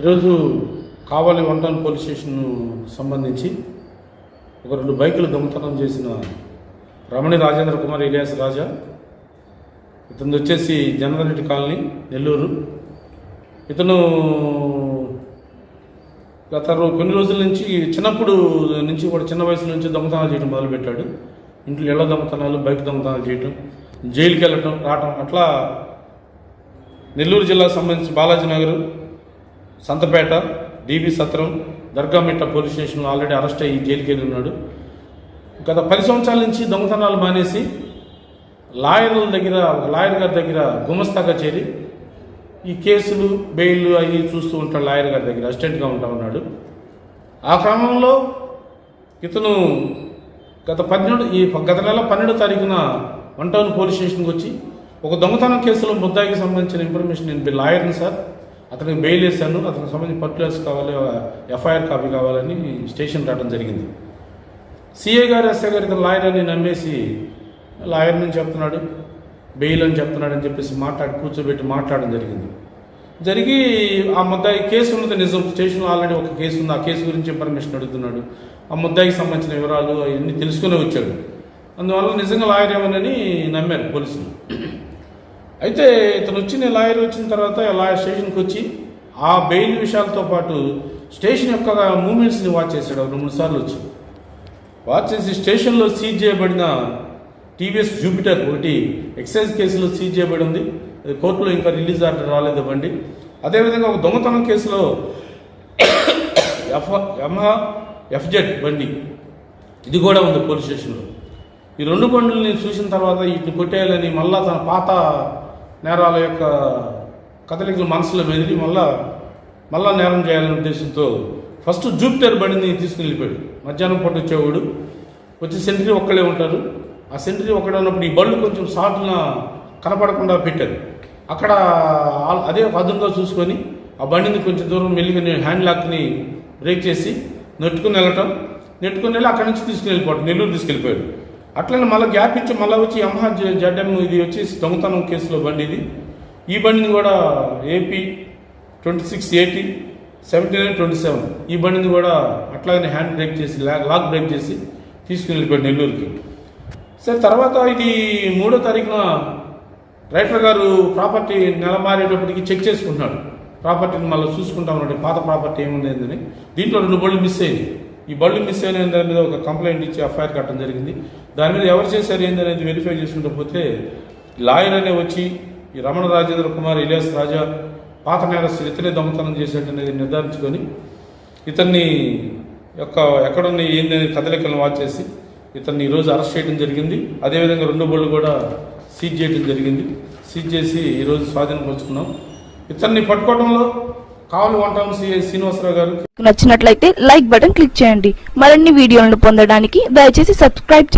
ఈరోజు కావాలి one town police station సంబంధించి ఒక రెండు బైకులు దొంగతనం చేసిన రమణి రాజేంద్ర కుమార్ ఇలియాస్ రాజా ఇతను వచ్చేసి జనరల్ కాలనీ నెల్లూరు. ఇతను గత కొన్ని రోజుల నుంచి చిన్నప్పుడు నుంచి కూడా చిన్న వయసు నుంచి దొంగతనాలు చేయడం మొదలుపెట్టాడు. ఇంట్లో ఇళ్ళ దొంగతనాలు బైక్ దొంగతనాలు చేయటం జైలుకి వెళ్ళటం రావటం అట్లా నెల్లూరు జిల్లాకు సంబంధించి బాలాజీ నగర్ సంతపేట డీబీ సత్రం దర్గామిట్ట పోలీస్ స్టేషన్లో ఆల్రెడీ అరెస్ట్ అయ్యి జైలుకి వెళ్ళి ఉన్నాడు. గత పది సంవత్సరాల నుంచి దొంగతనాలు మానేసి లాయర్ల దగ్గర లాయర్ గారి దగ్గర గుమస్తాగా చేరి ఈ కేసులు బెయిల్ అవి చూస్తూ ఉంటాడు లాయర్ గారి దగ్గర అసిస్టెంట్గా ఉంటా ఉన్నాడు. ఆ క్రమంలో ఇతను గత పన్నెండు ఈ గత నెల పన్నెండో తారీఖున వన్ టౌన్ పోలీస్ స్టేషన్కి వచ్చి ఒక దొంగతనం కేసులో ముద్దాయికి సంబంధించిన ఇన్ఫర్మేషన్ నేను లాయర్ని సార్. అతనికి బెయిల్ వేశాను అతనికి సంబంధించిన పర్టికులర్స్ కావాలి ఎఫ్ఐఆర్ కాపీ కావాలని స్టేషన్ రావడం జరిగింది. సిఏ గారు ఎస్ఐ గారు ఇతను లాయర్ అని నమ్మేసి లాయర్ నుంచి చెప్తున్నాడు బెయిల్ అని చెప్తున్నాడు అని చెప్పేసి మాట్లాడి కూర్చోబెట్టి మాట్లాడడం జరిగింది. జరిగి ఆ ముద్దాయి కేసు ఉన్నది నిజం. స్టేషన్లో ఆల్రెడీ ఒక కేసు ఉంది. ఆ కేసు గురించి ఇన్ఫర్మేషన్ అడుగుతున్నాడు. ఆ ముద్దాయికి సంబంధించిన వివరాలు అవన్నీ తెలుసుకునే వచ్చాడు. అందువల్ల నిజంగా లాయర్ ఏమోనని నమ్మారు పోలీసులు. అయితే ఇతను వచ్చిన లాయర్ వచ్చిన తర్వాత లాయర్ స్టేషన్కి వచ్చి ఆ బెయిల్ విషయాలతో పాటు స్టేషన్ యొక్క మూమెంట్స్ని వాచ్ చేశాడు. రెండు మూడు సార్లు వచ్చి. వాచ్ చేసి స్టేషన్లో సీజ్ చేయబడిన టీవీఎస్ జూపిటర్ ఒకటి ఎక్సైజ్ కేసులో సీజ్ చేయబడి ఉంది. అది కోర్టులో ఇంకా రిలీజ్ ఆర్డర్ రాలేదు బండి. అదేవిధంగా ఒక దొంగతనం కేసులో ఎఫ్ ఎంహా ఎఫ్జెడ్ బండి. ఇది కూడా ఉంది పోలీస్ స్టేషన్లో. ఈ రెండు బండ్లని చూసిన తర్వాత వీటిని కొట్టేయాలని మళ్ళా తన పాత నేరాల యొక్క కదలికలు మనసులో మెదిలి మళ్ళా మళ్ళా నేరం చేయాలనే ఉద్దేశంతో ఫస్ట్ జూపిటర్ బండిని తీసుకుని వెళ్ళిపోయాడు మధ్యాహ్నం పూట వచ్చేవాడు. వచ్చి సెంటరీ ఒక్కడే ఉంటారు. ఆ సెంటరీ ఒక్కడే ఉన్నప్పుడు ఈ బళ్ళు కొంచెం షార్ట్న కనపడకుండా పెట్టారు. అక్కడ అదే అదునుగా చూసుకొని ఆ బండిని కొంచెం దూరం మెల్లిగా హ్యాండ్ లాక్ని బ్రేక్ చేసి నెట్టుకుని వెళ్ళటం. నెట్టుకుని వెళ్ళి అక్కడి నుంచి తీసుకుని వెళ్ళిపోవడం నెల్లూరు తీసుకెళ్ళిపోయాడు. అట్లనే మళ్ళీ గ్యాప్ ఇచ్చి మళ్ళీ వచ్చి యమహా జడ్ఎం ఇది వచ్చి దొంగతనం కేసులో బండి ఇది. ఈ బండిని కూడా AP twenty six eighty seventy nine twenty seven ఈ బండిని కూడా అట్లాగనే హ్యాండ్ బ్రేక్ చేసి లా- లాక్ బ్రేక్ చేసి తీసుకుని వెళ్ళిపోయాడు నెల్లూరుకి. సరే తర్వాత ఇది మూడో తారీఖున రైటర్ గారు ప్రాపర్టీ నెల మారేటప్పటికి చెక్ చేసుకుంటున్నాడు. ప్రాపర్టీని మళ్ళీ చూసుకుంటా ఉన్నాడు. పాత ప్రాపర్టీ ఏముంది దీంట్లో రెండు బళ్ళు మిస్ అయింది ఈ బళ్ళు మిస్ అయిన దాని మీద ఒక కంప్లైంట్ ఇచ్చి ఎఫ్ఐఆర్ కట్టడం జరిగింది. దాని మీద ఎవరు చేశారు ఏంది అనేది వెరిఫై చేసుకుంటూ పోతే లాయర్ అనే వచ్చి ఈ రమణ రాజేంద్ర కుమార్ ఇలియాస్ రాజా పాత నేరస్తులు ఇతనే దొంగతనం చేశాడు అనేది నిర్ధారించుకొని ఇతన్ని యొక్క ఎక్కడున్న ఏంది అనేది కదలికలను వాచ్ చేసి ఇతన్ని ఈరోజు అరెస్ట్ చేయడం జరిగింది. అదేవిధంగా రెండు బళ్ళు కూడా సీజ్ చేయడం జరిగింది. సీజ్ చేసి ఈరోజు స్వాధీనపరుచుకున్నాం ఇతన్ని పట్టుకోవడంలో సిఐ శ్రీనివాసరావు గారు. నచ్చినట్లయితే లైక్ బటన్ క్లిక్ చేయండి. మరిన్ని వీడియోలను పొందడానికి దయచేసి సబ్స్క్రైబ్ చేయండి.